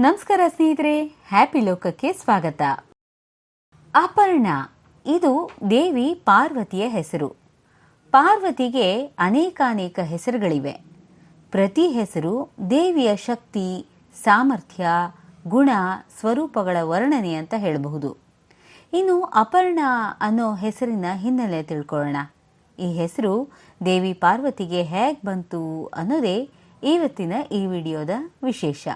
ನಮಸ್ಕಾರ ಸ್ನೇಹಿತರೆ, ಹ್ಯಾಪಿ ಲೋಕಕ್ಕೆ ಸ್ವಾಗತ. ಅಪರ್ಣ, ಇದು ದೇವಿ ಪಾರ್ವತಿಯ ಹೆಸರು. ಪಾರ್ವತಿಗೆ ಅನೇಕಾನೇಕ ಹೆಸರುಗಳಿವೆ. ಪ್ರತಿ ಹೆಸರು ದೇವಿಯ ಶಕ್ತಿ, ಸಾಮರ್ಥ್ಯ, ಗುಣ, ಸ್ವರೂಪಗಳ ವರ್ಣನೆ ಅಂತ ಹೇಳಬಹುದು. ಇನ್ನು ಅಪರ್ಣ ಅನ್ನೋ ಹೆಸರಿನ ಹಿನ್ನೆಲೆ ತಿಳ್ಕೊಳ್ಳೋಣ. ಈ ಹೆಸರು ದೇವಿ ಪಾರ್ವತಿಗೆ ಹೇಗೆ ಬಂತು ಅನ್ನೋದೇ ಇವತ್ತಿನ ಈ ವಿಡಿಯೋದ ವಿಶೇಷ.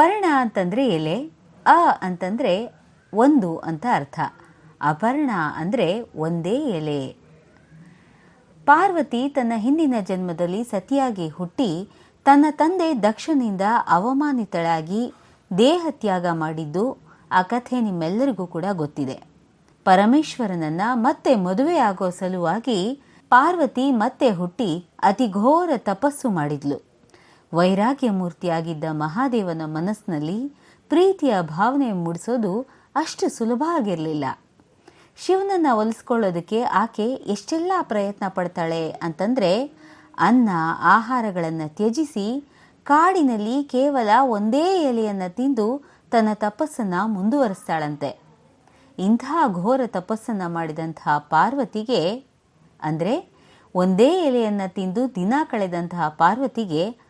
ಪರ್ಣ ಅಂತಂದರೆ ಎಲೆ, ಅ ಅಂತಂದರೆ ಒಂದು ಅಂತ ಅರ್ಥ. ಅಪರ್ಣ ಅಂದರೆ ಒಂದೇ ಎಲೆ. ಪಾರ್ವತಿ ತನ್ನ ಹಿಂದಿನ ಜನ್ಮದಲ್ಲಿ ಸತಿಯಾಗಿ ಹುಟ್ಟಿ ತನ್ನ ತಂದೆ ದಕ್ಷನಿಂದ ಅವಮಾನಿತಳಾಗಿ ದೇಹ ತ್ಯಾಗ ಮಾಡಿದ್ದು ಆ ಕಥೆ ನಿಮ್ಮೆಲ್ಲರಿಗೂ ಕೂಡ ಗೊತ್ತಿದೆ. ಪರಮೇಶ್ವರನನ್ನ ಮತ್ತೆ ಮದುವೆಯಾಗೋ ಸಲುವಾಗಿ ಪಾರ್ವತಿ ಮತ್ತೆ ಹುಟ್ಟಿ ಅತಿ ಘೋರ ತಪಸ್ಸು ಮಾಡಿದ್ಲು. ವೈರಾಗ್ಯ ಮೂರ್ತಿಯಾಗಿದ್ದ ಮಹಾದೇವನ ಮನಸ್ಸಿನಲ್ಲಿ ಪ್ರೀತಿಯ ಭಾವನೆ ಮೂಡಿಸೋದು ಅಷ್ಟು ಸುಲಭ ಆಗಿರಲಿಲ್ಲ. ಶಿವನನ್ನು ಒಲಿಸ್ಕೊಳ್ಳೋದಕ್ಕೆ ಆಕೆ ಎಷ್ಟೆಲ್ಲ ಪ್ರಯತ್ನ ಪಡ್ತಾಳೆ ಅಂತಂದರೆ ಅನ್ನ, ಆಹಾರಗಳನ್ನು ತ್ಯಜಿಸಿ ಕಾಡಿನಲ್ಲಿ ಕೇವಲ ಒಂದೇ ಎಲೆಯನ್ನು ತಿಂದು ತನ್ನ ತಪಸ್ಸನ್ನು ಮುಂದುವರಿಸ್ತಾಳಂತೆ. ಇಂಥ ಘೋರ ತಪಸ್ಸನ್ನು ಮಾಡಿದಂತಹ ಪಾರ್ವತಿಗೆ ಅಂದರೆ ಒಂದೇ ಎಲೆಯನ್ನು ತಿಂದು ದಿನ ಕಳೆದಂತಹ ಪಾರ್ವತಿಗೆ